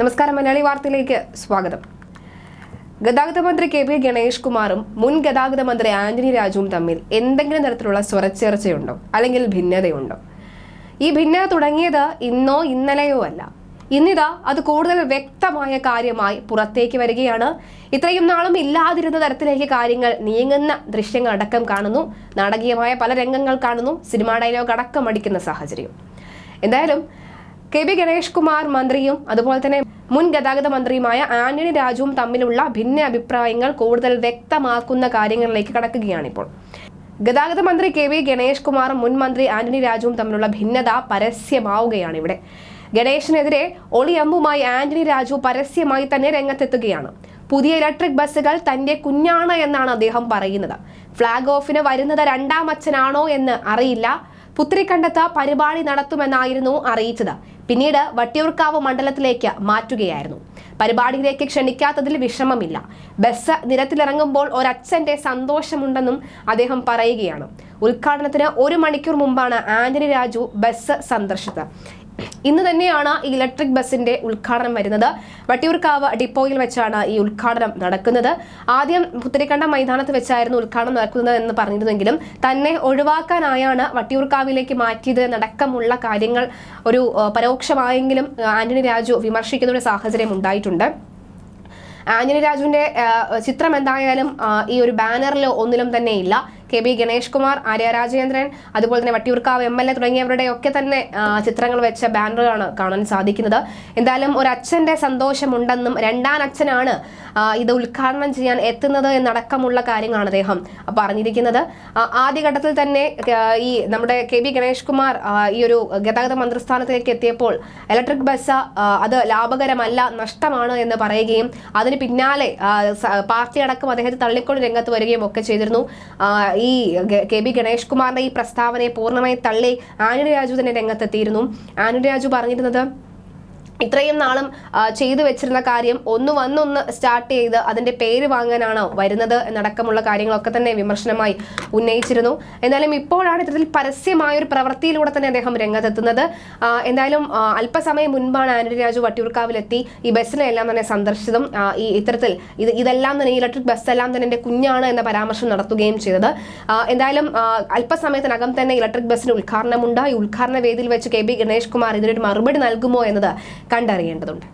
നമസ്കാരം മലയാളി വാർത്തയിലേക്ക് സ്വാഗതം. ഗതാഗത മന്ത്രി കെ പി ഗണേഷ് കുമാറും മുൻ ഗതാഗത മന്ത്രി ആന്റണി രാജുവും തമ്മിൽ എന്തെങ്കിലും തരത്തിലുള്ള സ്വരച്ചേർച്ചയുണ്ടോ? അല്ലെങ്കിൽ ഭിന്നതയുണ്ടോ? ഈ ഭിന്നത തുടങ്ങിയത് ഇന്നോ ഇന്നലെയോ അല്ല. ഇന്നിതാ അത് കൂടുതൽ വ്യക്തമായ കാര്യമായി പുറത്തേക്ക് വരികയാണ്. ഇത്രയും നാളും ഇല്ലാതിരുന്ന തരത്തിലേക്ക് കാര്യങ്ങൾ നീങ്ങുന്ന ദൃശ്യങ്ങൾ അടക്കം കാണുന്നു. നാടകീയമായ പല രംഗങ്ങൾ കാണുന്നു. സിനിമാ ഡയലോഗ് അടക്കം അടിക്കുന്ന സാഹചര്യം. എന്തായാലും കെ ബി ഗണേഷ് കുമാർ മന്ത്രിയും അതുപോലെ തന്നെ മുൻ ഗതാഗത മന്ത്രിയുമായ ആന്റണി രാജുവും തമ്മിലുള്ള ഭിന്ന അഭിപ്രായങ്ങൾ കൂടുതൽ വ്യക്തമാക്കുന്ന കാര്യങ്ങളിലേക്ക് കടക്കുകയാണിപ്പോൾ. ഗതാഗത മന്ത്രി കെ വി ഗണേഷ് കുമാറും മുൻ മന്ത്രി ആന്റണി രാജുവും തമ്മിലുള്ള ഭിന്നത പരസ്യമാവുകയാണ് ഇവിടെ. ഗണേഷിനെതിരെ ഒളിയമ്പുമായി ആന്റണി രാജു പരസ്യമായി തന്നെ രംഗത്തെത്തുകയാണ്. പുതിയ ഇലക്ട്രിക് ബസ്സുകൾ തന്റെ കുഞ്ഞാണ് എന്നാണ് അദ്ദേഹം പറയുന്നത്. ഫ്ളാഗ് ഓഫിന് വരുന്നത് രണ്ടാം അച്ഛനാണോ എന്ന് അറിയില്ല. പുത്രിക്കണ്ടത്ത് പരിപാടി നടത്തുമെന്നായിരുന്നു അറിയിച്ചത്. പിന്നീട് വട്ടിയൂർക്കാവ് മണ്ഡലത്തിലേക്ക് മാറ്റുകയായിരുന്നു. പരിപാടിയിലേക്ക് ക്ഷണിക്കാത്തതിൽ വിഷമമില്ല. ബസ് നിരത്തിലിറങ്ങുമ്പോൾ ഒരച്ഛന്റെ സന്തോഷമുണ്ടെന്നും അദ്ദേഹം പറയുകയാണ്. ഉദ്ഘാടനത്തിന് ഒരു മണിക്കൂർ മുമ്പാണ് ആന്റണി രാജു ബസ് സന്ദർശിച്ചത്. ഇന്ന് തന്നെയാണ് ഈ ഇലക്ട്രിക് ബസ്സിന്റെ ഉദ്ഘാടനം വരുന്നത്. വട്ടിയൂർക്കാവ് ഡിപ്പോയിൽ വെച്ചാണ് ഈ ഉദ്ഘാടനം നടക്കുന്നത്. ആദ്യം പുത്തരിക്കണ്ട മൈതാനത്ത് വെച്ചായിരുന്നു ഉദ്ഘാടനം നടക്കുന്നത് എന്ന് പറഞ്ഞിരുന്നെങ്കിലും തന്നെ ഒഴിവാക്കാനായാണ് വട്ടിയൂർക്കാവിലേക്ക് മാറ്റിയത് എന്നടക്കമുള്ള കാര്യങ്ങൾ ഒരു പരോക്ഷമായെങ്കിലും ആന്റണി രാജു വിമർശിക്കുന്ന ഒരു സാഹചര്യം ഉണ്ടായിട്ടുണ്ട്. ആന്റണി രാജുവിന്റെ ചിത്രം എന്തായാലും ഈ ഒരു ബാനറിൽ ഒന്നിലും തന്നെ ഇല്ല. കെ ബി ഗണേഷ് കുമാർ ആര്യ രാജേന്ദ്രൻ അതുപോലെ തന്നെ വട്ടിയൂർക്കാവ് എം എൽ എ തുടങ്ങിയവരുടെ ഒക്കെ തന്നെ ചിത്രങ്ങൾ വെച്ച ബാനറുകളാണ് കാണാൻ സാധിക്കുന്നത്. എന്തായാലും ഒരു അച്ഛന്റെ സന്തോഷമുണ്ടെന്നും രണ്ടാം അച്ഛനാണ് ഇത് ഉദ്ഘാടനം ചെയ്യാൻ എത്തുന്നത് എന്നടക്കമുള്ള കാര്യങ്ങളാണ് അദ്ദേഹം പറഞ്ഞിരിക്കുന്നത്. ആദ്യഘട്ടത്തിൽ തന്നെ ഈ നമ്മുടെ കെ ബി ഗണേഷ് കുമാർ ഈ ഒരു ഗതാഗത മന്ത്രിസ്ഥാനത്തേക്ക് എത്തിയപ്പോൾ ഇലക്ട്രിക് ബസ് അത് ലാഭകരമല്ല നഷ്ടമാണ് എന്ന് പറയുകയും അതിന് പിന്നാലെ പാർട്ടി അടക്കം അദ്ദേഹത്തെ തള്ളിക്കൊണ്ട് രംഗത്ത് വരികയും ഒക്കെ ചെയ്തിരുന്നു. ഈ കെ ബി ഗണേഷ് കുമാറിന്റെ ഈ പ്രസ്താവനയെ പൂർണമായി തള്ളി ആന്റണി രാജു തന്നെ രംഗത്തെത്തിയിരുന്നു. ആന്റണി രാജു പറഞ്ഞിരുന്നത് ഇത്രയും നാളും ചെയ്തു വെച്ചിരുന്ന കാര്യം ഒന്ന് വന്നൊന്ന് സ്റ്റാർട്ട് ചെയ്ത് അതിന്റെ പേര് വാങ്ങാനാണോ വരുന്നത് എന്നടക്കമുള്ള കാര്യങ്ങളൊക്കെ തന്നെ വിമർശനമായി ഉന്നയിച്ചിരുന്നു. എന്നാലും ഇപ്പോഴാണ് ഇത്തരത്തിൽ പരസ്യമായ ഒരു പ്രവൃത്തിയിലൂടെ തന്നെ അദ്ദേഹം രംഗത്തെത്തുന്നത്. എന്തായാലും അല്പസമയം മുൻപാണ് ആന്റണി രാജു വട്ടിയൂർക്കാവിലെത്തി. ഈ ബസ്സിനെ എല്ലാം തന്നെ സന്ദർശിച്ചതും ഈ ഇത്തരത്തിൽ ഇത് ഇതെല്ലാം തന്നെ ഇലക്ട്രിക് ബസ് എല്ലാം തന്നെ എന്റെ കുഞ്ഞാണ് എന്ന പരാമർശം നടത്തുകയും ചെയ്തത്. എന്തായാലും അല്പസമയത്തിനകം തന്നെ ഇലക്ട്രിക് ബസ്സിന് ഉദ്ഘാടനമുണ്ട്. ഈ ഉദ്ഘാടന വേദിയിൽ വെച്ച് കെ ബി ഗണേഷ് കുമാർ ഇതിനൊരു മറുപടി നൽകുമോ എന്നത് കണ്ടറിയേണ്ടതുണ്ട്.